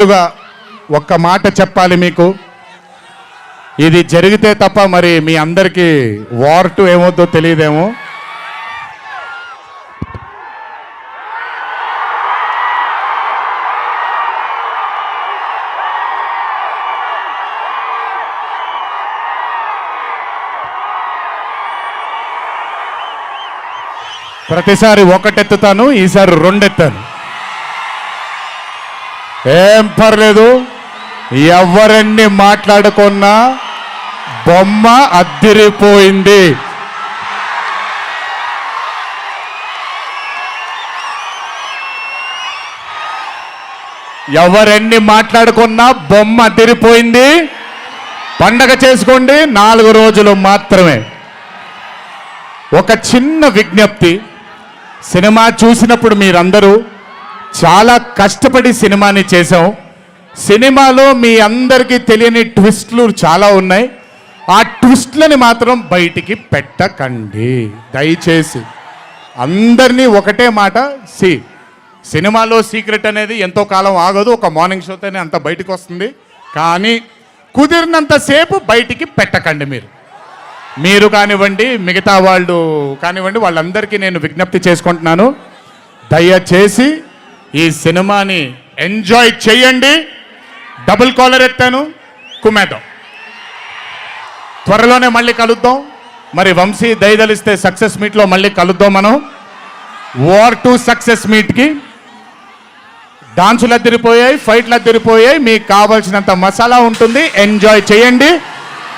ముందుగా ఒక్క మాట చెప్పాలి మీకు. ఇది జరిగితే తప్ప మరి మీ అందరికీ వార్ టు తెలియదేమో. ప్రతిసారి ఒకటెత్తుతాను ఈసారి రెండెత్తాను. ఏం పర్లేదు. ఎవరన్నీ మాట్లాడుకున్నా బొమ్మ అద్దిరిపోయింది. ఎవరన్నీ మాట్లాడుకున్నా బొమ్మ అద్దిరిపోయింది. పండగ చేసుకోండి నాలుగు రోజులు మాత్రమే. ఒక చిన్న విజ్ఞప్తి సినిమా చూసినప్పుడు మీరందరూ చాలా కష్టపడి సినిమాని చేసాం సినిమాలో మీ అందరికీ తెలియని ట్విస్ట్లు చాలా ఉన్నాయి. ఆ ట్విస్ట్లని మాత్రం బయటికి పెట్టకండి. దయచేసి అందరినీ ఒకటే మాట సి సినిమాలో సీక్రెట్ అనేది ఎంతో కాలం ఆగదు ఒక మార్నింగ్ షోతోనే అంత బయటికి వస్తుంది. కానీ కుదిరినంతసేపు బయటికి పెట్టకండి మీరు. మీరు కానివ్వండి మిగతా వాళ్ళు కానివ్వండి వాళ్ళందరికీ నేను విజ్ఞప్తి చేసుకుంటున్నాను. దయచేసి ఈ సినిమాని ఎంజాయ్ చేయండి. డబుల్ కాలర్ ఎత్తాను. కుమేద్దాం త్వరలోనే మళ్ళీ కలుద్దాం. మరి వంశీ దయదలిస్తే సక్సెస్ మీట్లో మళ్ళీ కలుద్దాం మనం. వార్ టు సక్సెస్ మీట్కి డాన్సులు అద్దరిపోయాయి ఫైట్లు అద్దరిపోయాయి. మీకు కావాల్సినంత మసాలా ఉంటుంది. ఎంజాయ్ చేయండి.